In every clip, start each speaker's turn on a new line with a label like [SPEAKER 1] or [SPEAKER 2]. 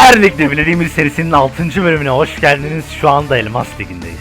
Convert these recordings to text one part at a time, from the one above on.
[SPEAKER 1] Her ligde bilediğim bir serisinin 6. bölümüne hoş geldiniz. Şu anda Elmas Ligi'ndeyiz.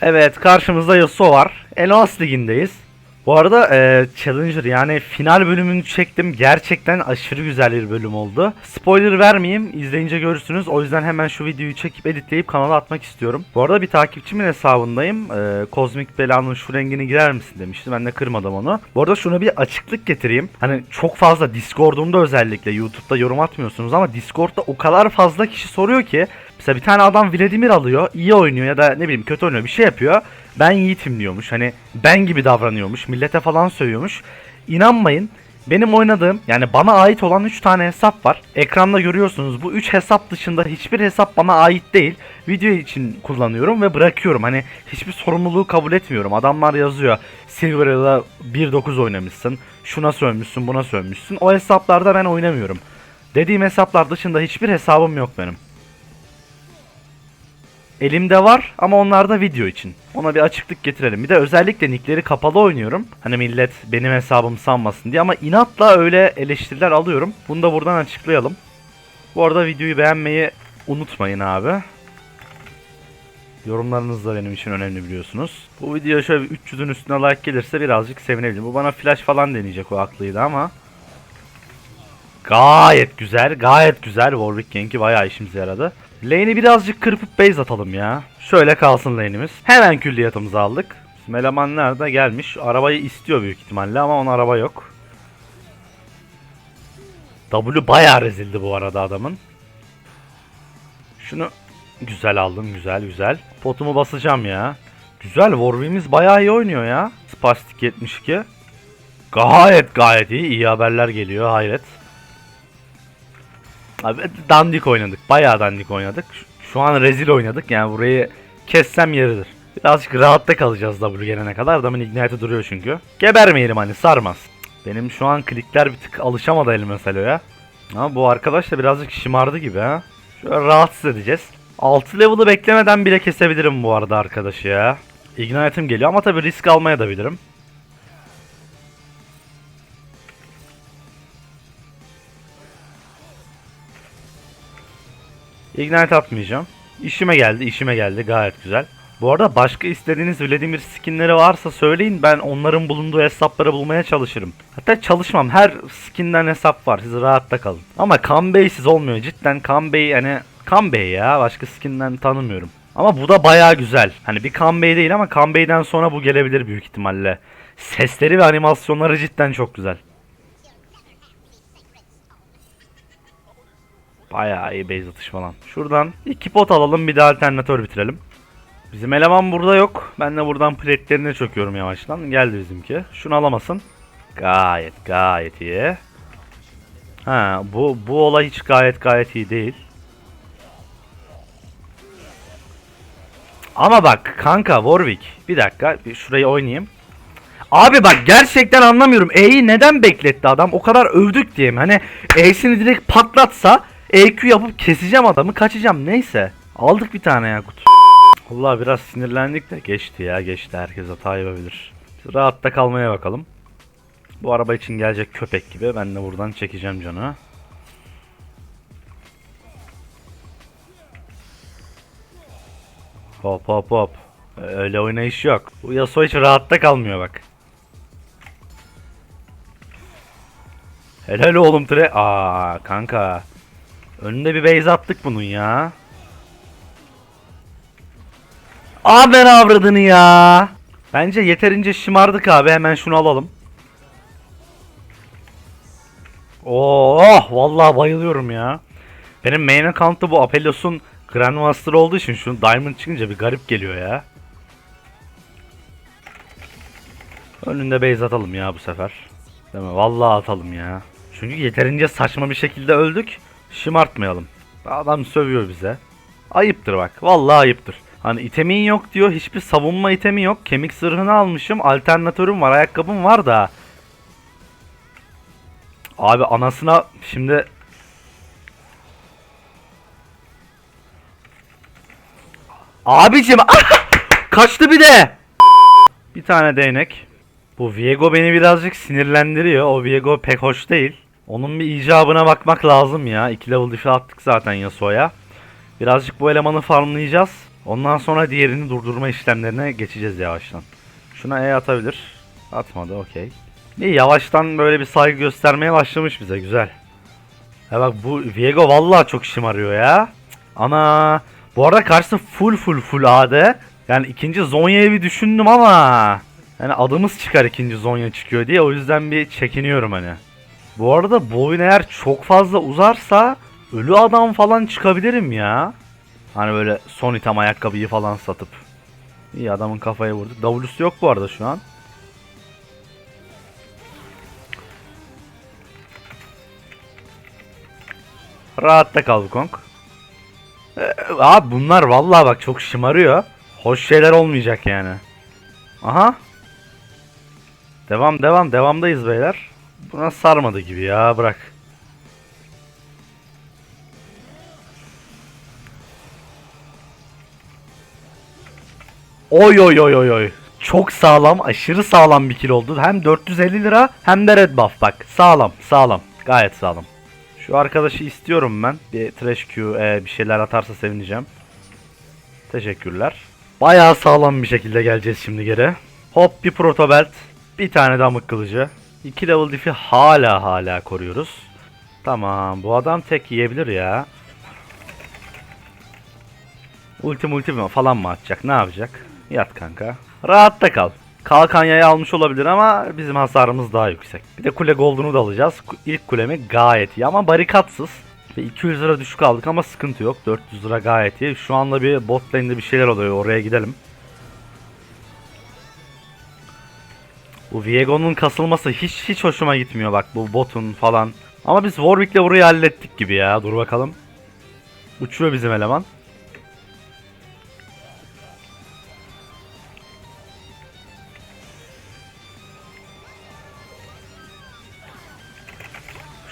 [SPEAKER 1] Evet karşımızda Yasuo var. Elmas Ligi'ndeyiz. Bu arada e, Challenger yani final bölümünü çektim. Gerçekten aşırı güzel bir bölüm oldu. Spoiler vermeyeyim. izleyince görürsünüz. O yüzden hemen şu videoyu çekip editleyip kanala atmak istiyorum. Bu arada bir takipçimin hesabındayım. E, Kozmik Bela'nın şu rengini girer misin demişti. Ben de kırmadım onu. Bu arada şuna bir açıklık getireyim. Hani çok fazla Discord'umda özellikle YouTube'da yorum atmıyorsunuz ama Discord'da o kadar fazla kişi soruyor ki Mesela bir tane adam Vladimir alıyor, iyi oynuyor ya da ne bileyim kötü oynuyor bir şey yapıyor. Ben Yiğit'im diyormuş. Hani ben gibi davranıyormuş. Millete falan sövüyormuş. İnanmayın. Benim oynadığım yani bana ait olan 3 tane hesap var. Ekranda görüyorsunuz bu 3 hesap dışında hiçbir hesap bana ait değil. Video için kullanıyorum ve bırakıyorum. Hani hiçbir sorumluluğu kabul etmiyorum. Adamlar yazıyor. Silver'da 1.9 oynamışsın. Şuna sövmüşsün, buna sövmüşsün. O hesaplarda ben oynamıyorum. Dediğim hesaplar dışında hiçbir hesabım yok benim. Elimde var ama onlar da video için. Ona bir açıklık getirelim. Bir de özellikle nickleri kapalı oynuyorum. Hani millet benim hesabım sanmasın diye ama inatla öyle eleştiriler alıyorum. Bunu da buradan açıklayalım. Bu arada videoyu beğenmeyi unutmayın abi. Yorumlarınız da benim için önemli biliyorsunuz. Bu video şöyle bir 300'ün üstüne like gelirse birazcık sevinebilirim. Bu bana flash falan deneyecek o aklıydı ama. Gayet güzel, gayet güzel. Warwick Gank'i bayağı işimize yaradı. Lane'i birazcık kırpıp base atalım ya. Şöyle kalsın lane'imiz. Hemen külliyatımızı aldık. Bizim eleman nerede? Gelmiş. Arabayı istiyor büyük ihtimalle ama onun araba yok. W bayağı rezildi bu arada adamın. Şunu güzel aldım. Güzel güzel. Potumu basacağım ya. Güzel. Warwick'imiz bayağı iyi oynuyor ya. Spastik 72. Gayet gayet iyi. İyi haberler geliyor. Hayret. Abi dandik oynadık. Bayağı dandik oynadık. Şu- an rezil oynadık. Yani burayı kessem yeridir. Birazcık rahatta kalacağız W gelene kadar. Adamın ignite'ı duruyor çünkü. Gebermeyelim hani sarmaz. Benim şu an klikler bir tık alışamadı elim mesela. Ama bu arkadaş da birazcık şımardı gibi ha. Şöyle rahatsız edeceğiz. 6 level'ı beklemeden bile kesebilirim bu arada arkadaşı ya. Ignite'ım geliyor ama tabii risk almaya da bilirim. Ignite atmayacağım. İşime geldi, işime geldi. Gayet güzel. Bu arada başka istediğiniz Vladimir skinleri varsa söyleyin. Ben onların bulunduğu hesapları bulmaya çalışırım. Hatta çalışmam. Her skinden hesap var. Siz rahatta kalın. Ama Kanbey'siz olmuyor. Cidden Kanbey hani Kanbey ya. Başka skinden tanımıyorum. Ama bu da bayağı güzel. Hani bir Kanbey değil ama Kanbey'den sonra bu gelebilir büyük ihtimalle. Sesleri ve animasyonları cidden çok güzel. Bayağı iyi base atış falan. Şuradan iki pot alalım bir de alternatör bitirelim. Bizim eleman burada yok. Ben de buradan plate'lerine çöküyorum yavaştan. Geldi bizimki. Şunu alamasın. Gayet gayet iyi. Ha bu bu olay hiç gayet gayet iyi değil. Ama bak kanka Warwick bir dakika şurayı oynayayım. Abi bak gerçekten anlamıyorum. E'yi neden bekletti adam? O kadar övdük diye mi? Hani E'sini direkt patlatsa EQ yapıp keseceğim adamı kaçacağım neyse. Aldık bir tane yakut. Allah biraz sinirlendik de geçti ya geçti herkes hata yapabilir. Biz rahatta kalmaya bakalım. Bu araba için gelecek köpek gibi ben de buradan çekeceğim canı. Hop hop hop. Öyle oynayış yok. Bu Yasuo hiç rahatta kalmıyor bak. Helal oğlum tre. Aa kanka. Önünde bir base attık bunun ya. Aa ben avradını ya. Bence yeterince şımardık abi. Hemen şunu alalım. Oh vallahi bayılıyorum ya. Benim main account'ta bu Apelios'un Grandmaster olduğu için şu Diamond çıkınca bir garip geliyor ya. Önünde base atalım ya bu sefer. Değil mi? Vallahi atalım ya. Çünkü yeterince saçma bir şekilde öldük. Şımartmayalım. Adam sövüyor bize. Ayıptır bak. Vallahi ayıptır. Hani itemin yok diyor. Hiçbir savunma itemi yok. Kemik zırhını almışım. Alternatörüm var. Ayakkabım var da. Abi anasına şimdi Abicim kaçtı bir de. Bir tane değnek. Bu Viego beni birazcık sinirlendiriyor. O Viego pek hoş değil. Onun bir icabına bakmak lazım ya. 2 level diff'i attık zaten Yasuo'ya. Birazcık bu elemanı farmlayacağız. Ondan sonra diğerini durdurma işlemlerine geçeceğiz yavaştan. Şuna E atabilir. Atmadı okey. İyi yavaştan böyle bir saygı göstermeye başlamış bize güzel. Ya bak bu Viego vallahi çok şımarıyor ya. Ana. Bu arada karşısı full full full AD. Yani ikinci Zonya'yı bir düşündüm ama. Yani adımız çıkar ikinci Zonya çıkıyor diye o yüzden bir çekiniyorum hani. Bu arada bu oyun eğer çok fazla uzarsa ölü adam falan çıkabilirim ya. Hani böyle son item ayakkabıyı falan satıp. İyi adamın kafaya vurdu. W'su yok bu arada şu an. Rahatta kal Wukong. Ee, abi bunlar vallahi bak çok şımarıyor. Hoş şeyler olmayacak yani. Aha. Devam devam devamdayız beyler. Buna sarmadı gibi ya bırak. Oy oy oy oy oy. Çok sağlam, aşırı sağlam bir kill oldu. Hem 450 lira hem de red buff bak. Sağlam, sağlam. Gayet sağlam. Şu arkadaşı istiyorum ben. Bir trash Q e, bir şeyler atarsa sevineceğim. Teşekkürler. Bayağı sağlam bir şekilde geleceğiz şimdi geri. Hop bir protobelt. Bir tane damık kılıcı. 2 level diff'i hala hala koruyoruz. Tamam bu adam tek yiyebilir ya. Ulti multi mi falan mı atacak ne yapacak? Yat kanka. Rahatta kal. Kalkan yayı almış olabilir ama bizim hasarımız daha yüksek. Bir de kule gold'unu da alacağız. İlk kulemi gayet iyi ama barikatsız. Ve 200 lira düşük aldık ama sıkıntı yok. 400 lira gayet iyi. Şu anda bir bot lane'de bir şeyler oluyor. Oraya gidelim. Bu Viego'nun kasılması hiç hiç hoşuma gitmiyor bak bu botun falan. Ama biz Warwick'le burayı hallettik gibi ya. Dur bakalım. Uçuyor bizim eleman.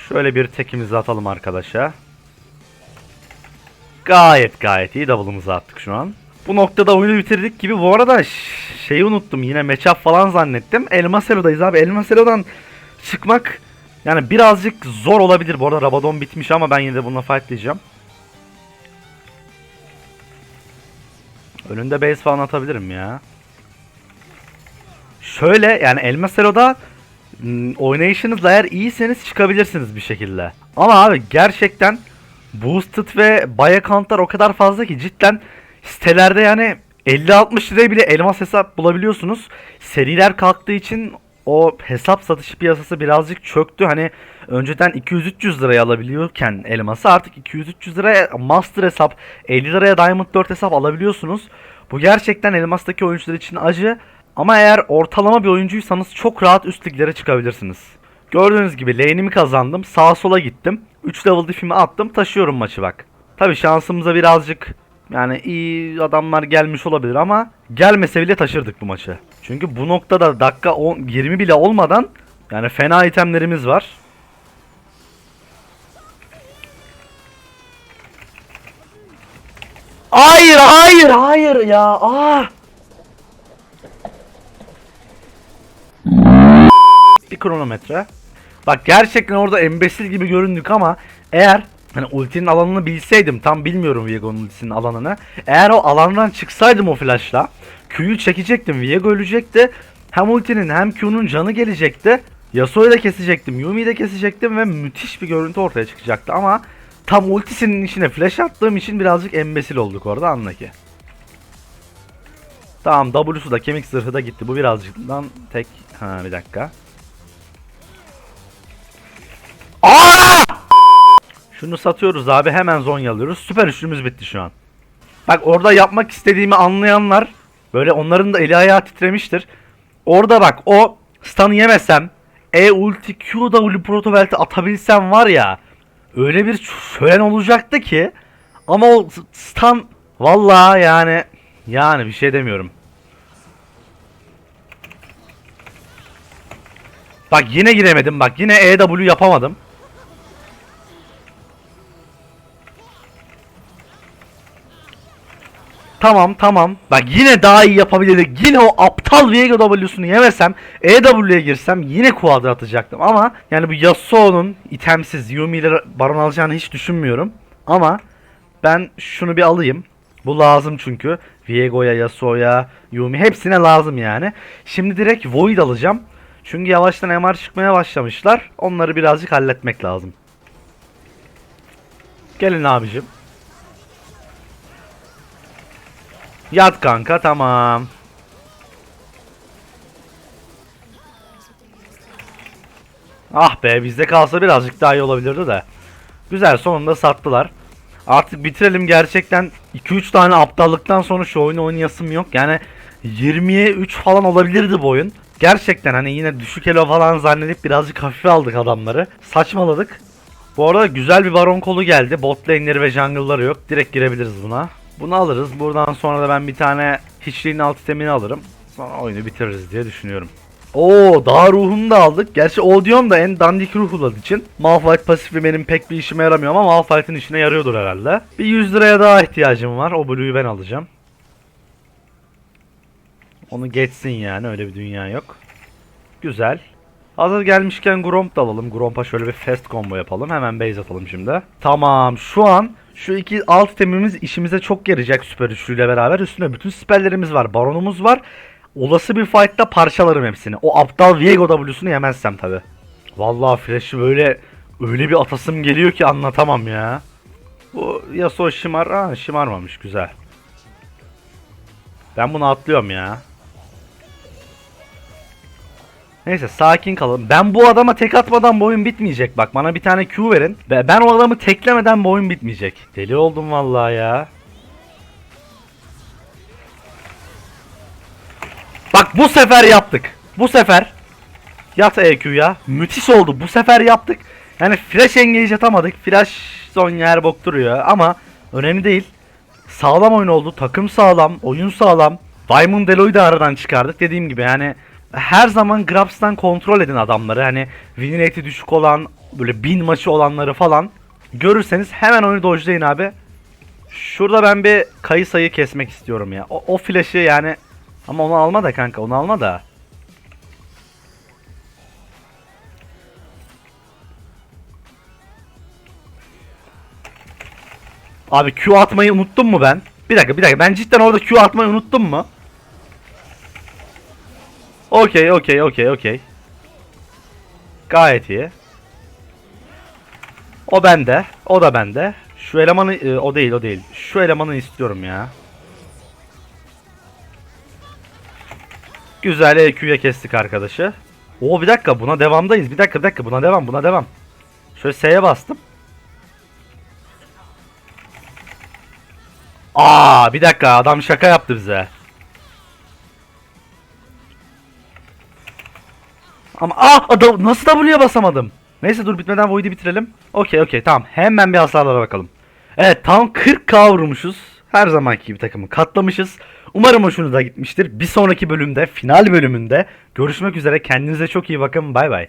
[SPEAKER 1] Şöyle bir tekimizi atalım arkadaşa. Gayet gayet iyi double'ımızı attık şu an. Bu noktada oyunu bitirdik gibi. Bu arada şeyi unuttum yine matchup falan zannettim. Elmaselo'dayız abi. Elmaselo'dan çıkmak yani birazcık zor olabilir. Bu arada Rabadon bitmiş ama ben yine de bununla fightlayacağım. Önünde base falan atabilirim ya. Şöyle yani Elmaselo'da Hmm, oynayışınızla eğer iyiyseniz çıkabilirsiniz bir şekilde. Ama abi gerçekten boosted ve buy accountlar o kadar fazla ki cidden sitelerde yani 50-60 liraya bile elmas hesap bulabiliyorsunuz. Seriler kalktığı için o hesap satışı piyasası birazcık çöktü. Hani önceden 200-300 liraya alabiliyorken elması artık 200-300 liraya master hesap 50 liraya diamond 4 hesap alabiliyorsunuz. Bu gerçekten elmastaki oyuncular için acı. Ama eğer ortalama bir oyuncuysanız çok rahat üst liglere çıkabilirsiniz. Gördüğünüz gibi lane'imi kazandım. Sağa sola gittim. 3 level diff'imi attım. Taşıyorum maçı bak. Tabi şansımıza birazcık yani iyi adamlar gelmiş olabilir ama gelmese bile taşırdık bu maçı. Çünkü bu noktada dakika 10, 20 bile olmadan yani fena itemlerimiz var. Hayır hayır hayır ya. Aa. bir kronometre. Bak gerçekten orada embesil gibi göründük ama eğer hani ultinin alanını bilseydim tam bilmiyorum Viego'nun ultisinin alanını. Eğer o alandan çıksaydım o flashla Q'yu çekecektim. Viego ölecekti. Hem ultinin hem Q'nun canı gelecekti. Yasuo'yu da kesecektim. Yumi'yi de kesecektim ve müthiş bir görüntü ortaya çıkacaktı ama tam ultisinin içine flash attığım için birazcık embesil olduk orada anla ki. Tamam W'su da kemik zırhı da gitti. Bu birazcıktan tek... Ha bir dakika. Aa! Şunu satıyoruz abi hemen zonya alıyoruz. Süper üçlümüz bitti şu an. Bak orada yapmak istediğimi anlayanlar böyle onların da eli ayağı titremiştir. Orada bak o stun'ı yemesem E ulti Q W protovelti atabilsem var ya öyle bir şölen olacaktı ki ama o stun vallahi yani yani bir şey demiyorum. Bak yine giremedim bak yine EW yapamadım. Tamam tamam. Bak yine daha iyi yapabilirdik. Yine o aptal Viego W'sunu yemesem EW'ye girsem yine quadra atacaktım. Ama yani bu Yasuo'nun itemsiz Yumi ile baron alacağını hiç düşünmüyorum. Ama ben şunu bir alayım. Bu lazım çünkü. Viego'ya, Yasuo'ya, Yumi hepsine lazım yani. Şimdi direkt Void alacağım. Çünkü yavaştan MR çıkmaya başlamışlar. Onları birazcık halletmek lazım. Gelin abicim. Yat kanka tamam. Ah be bizde kalsa birazcık daha iyi olabilirdi de. Güzel sonunda sattılar. Artık bitirelim gerçekten 2-3 tane aptallıktan sonra şu oyunu oynayasım yok. Yani 20'ye 3 falan olabilirdi bu oyun. Gerçekten hani yine düşük elo falan zannedip birazcık hafife aldık adamları. Saçmaladık. Bu arada güzel bir baron kolu geldi. Bot lane'leri ve jungle'ları yok. Direkt girebiliriz buna. Bunu alırız. Buradan sonra da ben bir tane hiçliğin alt itemini alırım. Sonra oyunu bitiririz diye düşünüyorum. Oo dağ ruhunu da aldık. Gerçi Odeon da en dandik ruh olduğu için Malphite pasifi benim pek bir işime yaramıyor ama Malphite'in işine yarıyordur herhalde. Bir 100 liraya daha ihtiyacım var. O Blue'yu ben alacağım. Onu geçsin yani öyle bir dünya yok. Güzel. Hazır gelmişken Gromp da alalım. Gromp'a şöyle bir fast combo yapalım. Hemen base atalım şimdi. Tamam şu an şu iki alt temimiz işimize çok yarayacak süper üçlüyle beraber. Üstüne bütün spelllerimiz var. Baronumuz var. Olası bir fight'ta parçalarım hepsini. O aptal Viego W'sunu yemezsem tabi. Vallahi Flash'ı böyle öyle bir atasım geliyor ki anlatamam ya. Bu Yasuo şımar... Ha, şımarmamış güzel. Ben bunu atlıyorum ya. Neyse sakin kalalım. Ben bu adama tek atmadan bu oyun bitmeyecek. Bak bana bir tane Q verin. Ve ben o adamı teklemeden bu oyun bitmeyecek. Deli oldum vallahi ya. Bak bu sefer yaptık. Bu sefer. Yat EQ ya. Müthiş oldu. Bu sefer yaptık. Yani flash engage atamadık. Flash son yer bok duruyor ama önemli değil. Sağlam oyun oldu. Takım sağlam. Oyun sağlam. Diamond Eloy'u da aradan çıkardık. Dediğim gibi yani her zaman Grabs'tan kontrol edin adamları. Hani win rate'i düşük olan böyle bin maçı olanları falan görürseniz hemen oyunu dojlayın abi. Şurada ben bir kayı sayı kesmek istiyorum ya. O, o flash'ı yani ama onu alma da kanka onu alma da. Abi Q atmayı unuttum mu ben? Bir dakika bir dakika ben cidden orada Q atmayı unuttum mu? Okey okey okey okey. Gayet iyi. O bende. O da bende. Şu elemanı e, o değil o değil. Şu elemanı istiyorum ya. Güzel EQ'ya kestik arkadaşı. Oo bir dakika buna devamdayız. Bir dakika bir dakika buna devam buna devam. Şöyle S'ye bastım. Aa bir dakika adam şaka yaptı bize. Ama ah nasıl W'ye basamadım. Neyse dur bitmeden Void'i bitirelim. Okey okey tamam. Hemen bir hasarlara bakalım. Evet tam 40k vurmuşuz. Her zamanki gibi takımı katlamışız. Umarım hoşunuza gitmiştir. Bir sonraki bölümde, final bölümünde görüşmek üzere. Kendinize çok iyi bakın. Bay bay.